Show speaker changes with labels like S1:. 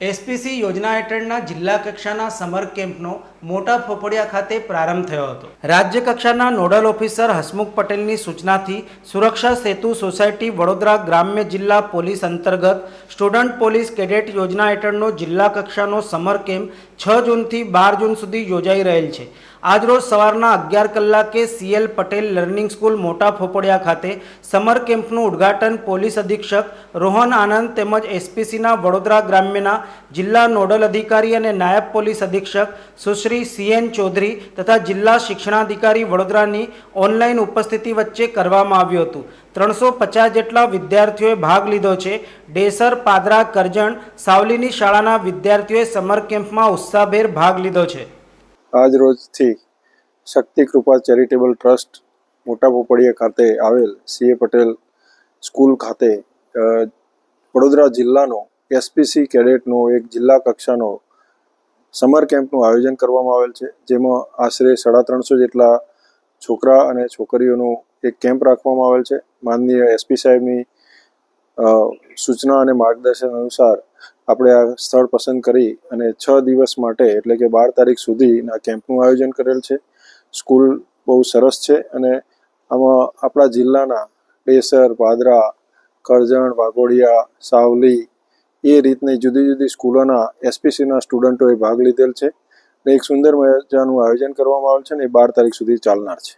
S1: SPC યોજના હેઠળના જિલ્લા કક્ષાના સમર કેમ્પનો મોટા ફોફડિયા ખાતે પ્રારંભ થયો હતો. રાજ્ય કક્ષાના નોડલ ઓફિસર હસમુખ પટેલની સૂચનાથી સુરક્ષા સેતુ સોસાયટી વડોદરા ગ્રામ્ય જિલ્લા પોલીસ અંતર્ગત સ્ટુડન્ટ પોલીસ કેડેટ યોજના હેઠળનો જિલ્લા કક્ષાનો સમર કેમ્પ છ જૂનથી બાર જૂન સુધી યોજાઈ રહેલ છે. આજરોજ સવારના અગિયાર કલાકે સીએલ પટેલ લર્નિંગ સ્કૂલ મોટા ફોપડિયા ખાતે સમર કેમ્પનું ઉદ્ઘાટન પોલીસ અધિક્ષક રોહન આનંદ તેમજ એસપીસીના વડોદરા ગ્રામ્યના જિલ્લા નોડલ અધિકારી અને નાયબ પોલીસ અધિક્ષક સુશ્રી સીએન ચૌધરી તથા જિલ્લા શિક્ષણાધિકારી વડોદરાની ઓનલાઈન ઉપસ્થિતિ વચ્ચે કરવામાં આવ્યું હતું. ત્રણસો પચાસ જેટલા વિદ્યાર્થીઓએ ભાગ લીધો છે. ડેસર, પાદરા, કરજણ, સાવલીની શાળાના વિદ્યાર્થીઓએ સમર કેમ્પમાં ઉત્સાહભેર ભાગ લીધો છે.
S2: આજ રોજથી શક્તિ કૃપા ચેરિટેબલ ટ્રસ્ટ મોટા પોપડીયા ખાતે આવેલ સીએ પટેલ સ્કૂલ ખાતે વડોદરા જિલ્લાનો એસપીસી કેડેટનો એક જિલ્લા કક્ષાનો સમર કેમ્પનું આયોજન કરવામાં આવેલ છે, જેમાં આશરે સાડા ત્રણસો જેટલા છોકરા અને છોકરીઓનું એક કેમ્પ રાખવામાં આવેલ છે. માનનીય એસપી સાહેબની સૂચના અને માર્ગદર્શન અનુસાર આપણે આ સ્થળ પસંદ કરી અને છ દિવસ માટે, એટલે કે બાર તારીખ સુધીના કેમ્પનું આયોજન કરેલ છે. સ્કૂલ બહુ સરસ છે અને આમાં આપણા જિલ્લાના ડેસર પાદરા, કરજણ, વાઘોડિયા, સાવલી એ રીતની જુદી જુદી સ્કૂલોના એસપીસીના સ્ટુડન્ટોએ ભાગ લીધેલ છે એક સુંદર મજાનું આયોજન કરવામાં આવેલ છે અને એ બાર તારીખ સુધી ચાલનાર છે.